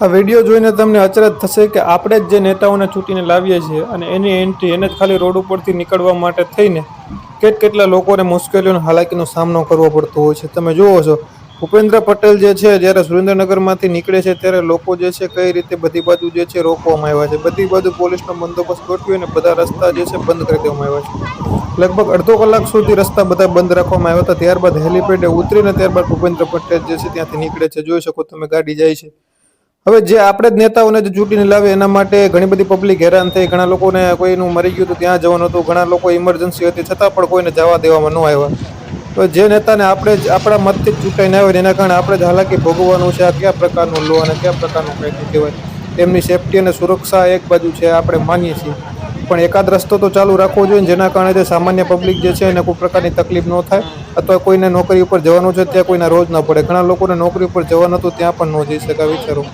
આ વીડિયો જોઈને તમને અચરજ થશે કે આપણે જ જે નેતાઓને ચૂંટીને લાવીએ છીએ અને એની એન્ટ્રી એને જ ખાલી રોડ ઉપરથી નીકળવા માટે થઈને કેટ કેટલા લોકોને મુશ્કેલીઓનો હાલાકીનો સામનો કરવો પડતો હોય છે. તમે જુઓ છો, ભૂપેન્દ્ર પટેલ જે છે, જ્યારે સુરેન્દ્રનગરમાંથી નીકળે છે, ત્યારે લોકો જે છે, કઈ રીતે બધી બાજુ જે છે, રોકવામાં આવ્યા છે. બધી બાજુ પોલીસનો બંદોબસ્ત ગોઠવી અને બધા રસ્તા જે છે, બંધ કરી દેવામાં આવ્યા છે. લગભગ અડધો કલાક સુધી રસ્તા બધા બંધ રાખવામાં આવ્યા હતા. ત્યારબાદ હેલિપેડે ઉતરીને ત્યારબાદ ભૂપેન્દ્ર પટેલ જે છે, ત્યાંથી નીકળે છે. જોઈ શકો, તમે ગાડી જાય છે. હવે જે આપણે જ નેતાઓને જે ચૂંટીને લાવે એના માટે ઘણી બધી પબ્લિક હેરાન થઈ. ઘણા લોકોને કોઈનું મરી ગયું હતું ત્યાં જવાનું હતું. ઘણા લોકો ઇમરજન્સી હતી, છતાં પણ કોઈને જવા દેવામાં ન આવ્યા. તો જે નેતાને આપણે જ, આપણા મતથી ચૂંટાઈને આવે એના કારણે આપણે જ હાલાકી ભોગવવાનું છે. આ કયા પ્રકારનું લો અને કયા પ્રકારનું કંઈક કહેવાય? તેમની સેફટી અને સુરક્ષા એક બાજુ છે, આપણે માનીએ છીએ. પણ એકાદ રસ્તો તો ચાલુ રાખવો જોઈએ જેના કારણે જે સામાન્ય પબ્લિક જે છે એને કોઈ પ્રકારની તકલીફ ન થાય. અથવા કોઈને નોકરી ઉપર જવાનું છે, ત્યાં કોઈને રોજ ન પડે. ઘણા લોકોને નોકરી ઉપર જવાનું હતું, ત્યાં પણ ન જઈ શકાય, વિચારો.